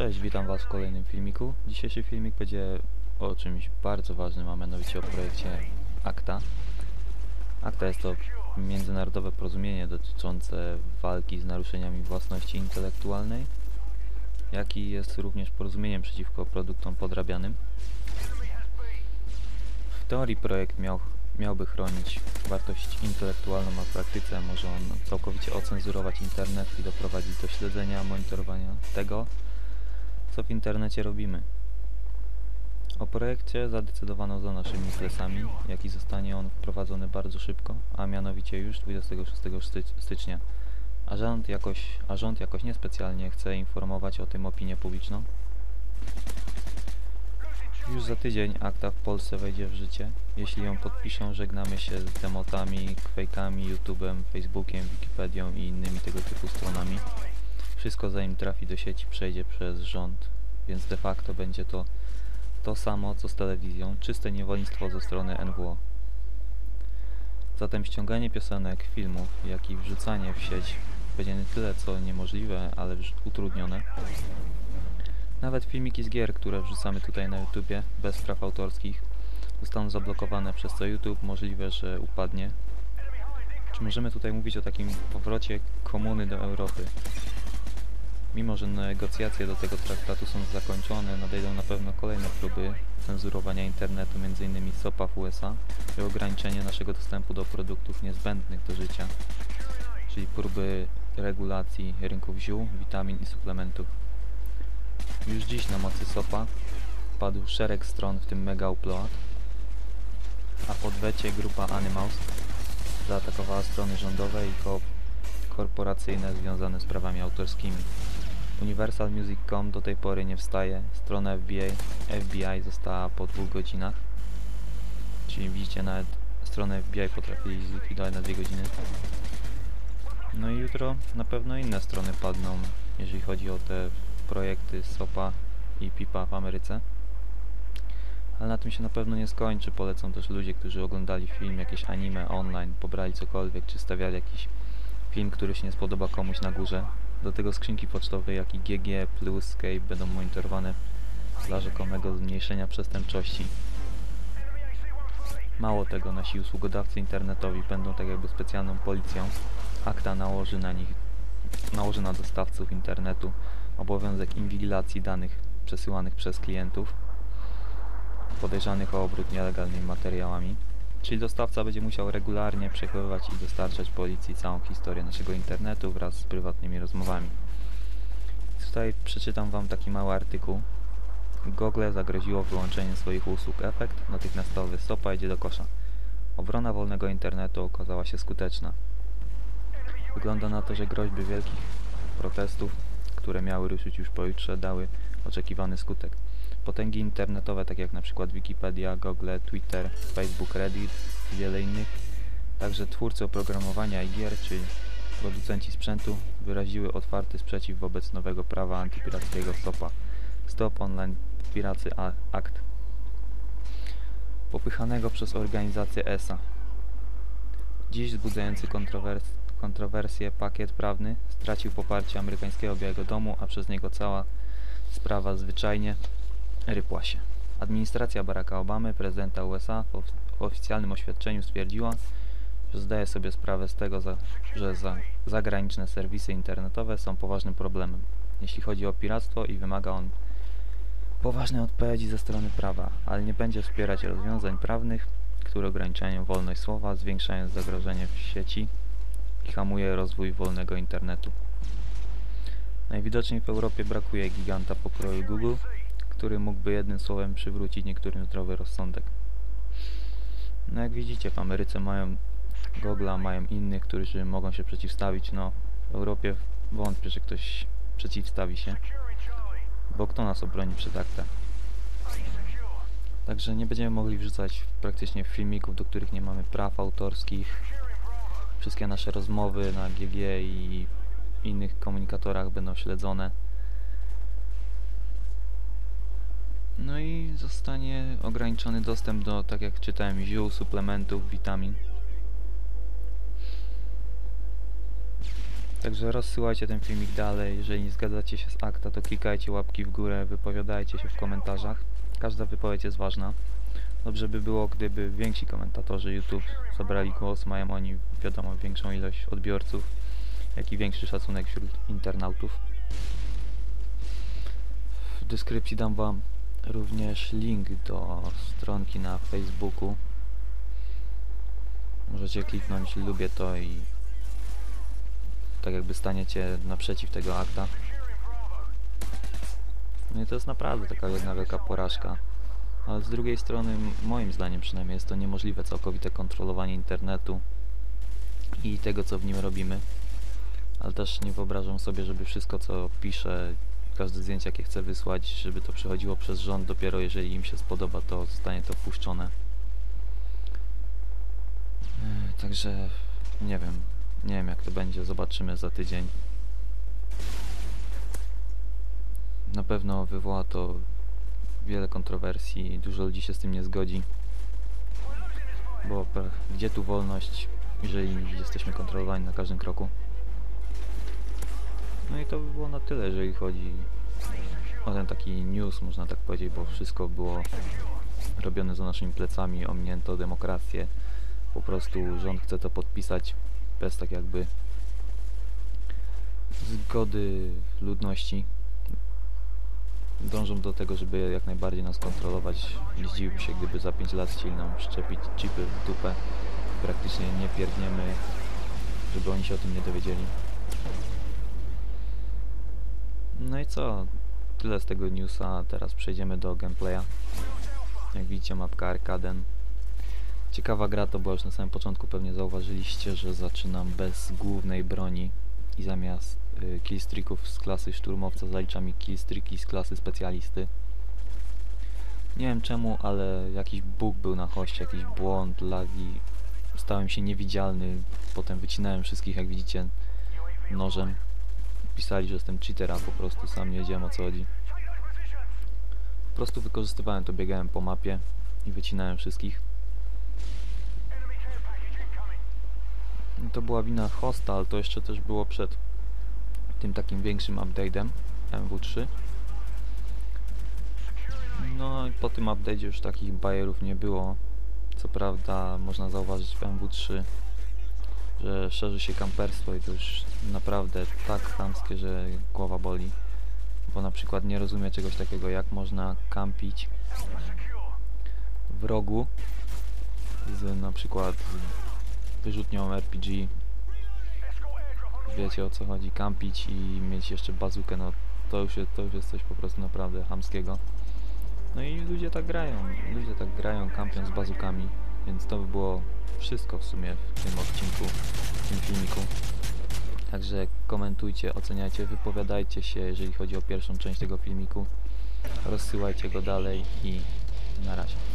Cześć, witam Was w kolejnym filmiku. Dzisiejszy filmik będzie o czymś bardzo ważnym, a mianowicie o projekcie ACTA. ACTA jest to międzynarodowe porozumienie dotyczące walki z naruszeniami własności intelektualnej, jak i jest również porozumieniem przeciwko produktom podrabianym. W teorii projekt miał, miałby chronić wartość intelektualną, a w praktyce może on całkowicie ocenzurować internet i doprowadzić do śledzenia, monitorowania tego, co w internecie robimy. O projekcie zadecydowano za naszymi plecami, jak i zostanie on wprowadzony bardzo szybko, a mianowicie już 26 styc- stycznia. A rząd jakoś, a rząd jakoś niespecjalnie chce informować o tym opinię publiczną. Już za tydzień akta w Polsce wejdzie w życie. Jeśli ją podpiszą, żegnamy się z demotami, fejkami, YouTube'em, Facebookiem, Wikipedią i innymi tego typu stronami. Wszystko zanim trafi do sieci przejdzie przez rząd, więc de facto będzie to to samo co z telewizją, czyste niewolnictwo ze strony NWO. Zatem ściąganie piosenek, filmów, jak i wrzucanie w sieć będzie nie tyle co niemożliwe, ale utrudnione. Nawet filmiki z gier, które wrzucamy tutaj na YouTubie bez praw autorskich zostaną zablokowane, przez co YouTube możliwe, że upadnie. Czy możemy tutaj mówić o takim powrocie komuny do Europy? Mimo, że negocjacje do tego traktatu są zakończone, nadejdą na pewno kolejne próby cenzurowania internetu, m.in. SOPA w USA i ograniczenie naszego dostępu do produktów niezbędnych do życia, czyli próby regulacji rynków ziół, witamin i suplementów. Już dziś na mocy SOPA padł szereg stron, w tym Mega Upload, a w odwecie grupa Animals zaatakowała strony rządowe i ko korporacyjne związane z prawami autorskimi. Universal Music.com do tej pory nie wstaje, strona FBI, FBI została po dwóch godzinach, czyli widzicie nawet stronę FBI potrafili zlikwidować na dwie godziny. No i jutro na pewno inne strony padną, jeżeli chodzi o te projekty SOPA i PIPA w Ameryce. Ale na tym się na pewno nie skończy, polecą też ludzie, którzy oglądali film, jakieś anime online, pobrali cokolwiek, czy stawiali jakiś film, który się nie spodoba komuś na górze. Do tego skrzynki pocztowe, jak i GG plus Skype będą monitorowane dla rzekomego zmniejszenia przestępczości. Mało tego, nasi usługodawcy internetowi będą tak jakby specjalną policją. Akta nałoży na nich, nałoży na dostawców internetu obowiązek inwigilacji danych przesyłanych przez klientów podejrzanych o obrót nielegalnymi materiałami. Czyli dostawca będzie musiał regularnie przechowywać i dostarczać policji całą historię naszego internetu wraz z prywatnymi rozmowami. Tutaj przeczytam Wam taki mały artykuł. Google zagroziło wyłączeniem swoich usług. Efekt natychmiastowy. SOPA idzie do kosza. Obrona wolnego internetu okazała się skuteczna. Wygląda na to, że groźby wielkich protestów, które miały ruszyć już pojutrze, dały oczekiwany skutek. Potęgi internetowe, tak jak na przykład Wikipedia, Google, Twitter, Facebook, Reddit i wiele innych, także twórcy oprogramowania i gier, czy producenci sprzętu wyraziły otwarty sprzeciw wobec nowego prawa antypirackiego SOPA Stop Online Piracy Act popychanego przez organizację ESA. Dziś wzbudzający kontrowers kontrowersje pakiet prawny stracił poparcie amerykańskiego Białego Domu, a przez niego cała sprawa zwyczajnie rypła się. Administracja Baracka Obamy, prezydenta USA, w, of w oficjalnym oświadczeniu stwierdziła, że zdaje sobie sprawę z tego, że za zagraniczne serwisy internetowe są poważnym problemem, jeśli chodzi o piractwo i wymaga on poważnej odpowiedzi ze strony prawa, ale nie będzie wspierać rozwiązań prawnych, które ograniczają wolność słowa, zwiększając zagrożenie w sieci i hamuje rozwój wolnego internetu. Najwidoczniej w Europie brakuje giganta pokroju Google, który mógłby jednym słowem przywrócić niektórym zdrowy rozsądek. No jak widzicie, w Ameryce mają Google'a, mają innych, którzy mogą się przeciwstawić. No, w Europie wątpię, że ktoś przeciwstawi się, bo kto nas obroni przed aktem? Także nie będziemy mogli wrzucać praktycznie filmików, do których nie mamy praw autorskich. Wszystkie nasze rozmowy na GG i innych komunikatorach będą śledzone. No i zostanie ograniczony dostęp do, tak jak czytałem, ziół, suplementów, witamin. Także rozsyłajcie ten filmik dalej. Jeżeli nie zgadzacie się z akta, to klikajcie łapki w górę, wypowiadajcie się w komentarzach. Każda wypowiedź jest ważna. Dobrze by było, gdyby więksi komentatorzy YouTube zabrali głos. Mają oni, wiadomo, większą ilość odbiorców, jak i większy szacunek wśród internautów. W deskrypcji dam Wam również link do stronki na Facebooku. Możecie kliknąć lubię to i tak jakby staniecie naprzeciw tego akta. No i to jest naprawdę taka jedna wielka porażka. Ale z drugiej strony, moim zdaniem przynajmniej, jest to niemożliwe całkowite kontrolowanie internetu i tego, co w nim robimy. Ale też nie wyobrażam sobie, żeby wszystko, co piszę, każde zdjęcie, jakie chcę wysłać, żeby to przechodziło przez rząd, dopiero jeżeli im się spodoba, to zostanie to wpuszczone. Yy, Także nie wiem, nie wiem jak to będzie, zobaczymy za tydzień. Na pewno wywoła to wiele kontrowersji, dużo ludzi się z tym nie zgodzi. Bo gdzie tu wolność, jeżeli jesteśmy kontrolowani na każdym kroku? No i to by było na tyle, jeżeli chodzi o ten taki news, można tak powiedzieć, bo wszystko było robione za naszymi plecami, ominięto demokrację. Po prostu rząd chce to podpisać bez tak jakby zgody ludności. Dążą do tego, żeby jak najbardziej nas kontrolować. Nie zdziwiłbym się, gdyby za 5 lat chcieli nam szczepić chipy w dupę. Praktycznie nie pierdniemy, żeby oni się o tym nie dowiedzieli. No i co? Tyle z tego newsa. Teraz przejdziemy do gameplaya. Jak widzicie mapka Arkaden. Ciekawa gra to była już na samym początku, pewnie zauważyliście, że zaczynam bez głównej broni i zamiast y, killstreaków z klasy szturmowca zalicza mi killstreaki z klasy specjalisty. Nie wiem czemu, ale jakiś bug był na hoście, jakiś błąd, lagi. Stałem się niewidzialny, potem wycinałem wszystkich, jak widzicie, nożem. Pisali, że jestem cheater, a po prostu sam nie wiedziałem o co chodzi. Po prostu wykorzystywałem to, biegałem po mapie i wycinałem wszystkich. No To była wina hosta, ale to jeszcze też było przed tym takim większym update'em MW3. No i po tym update'cie już takich bajerów nie było. Co prawda można zauważyć w MW3, że szerzy się kamperstwo i to już naprawdę tak chamskie, że głowa boli. Bo na przykład nie rozumiem czegoś takiego, jak można kampić w rogu z na przykład wyrzutnią RPG. Wiecie o co chodzi, kampić i mieć jeszcze bazukę, no to już, to już jest coś po prostu naprawdę hamskiego. No i ludzie tak grają, ludzie tak grają kampią z bazukami, więc to by było wszystko w sumie w tym odcinku, w tym filmiku. Także komentujcie, oceniajcie, wypowiadajcie się, jeżeli chodzi o pierwszą część tego filmiku. Rozsyłajcie go dalej i na razie.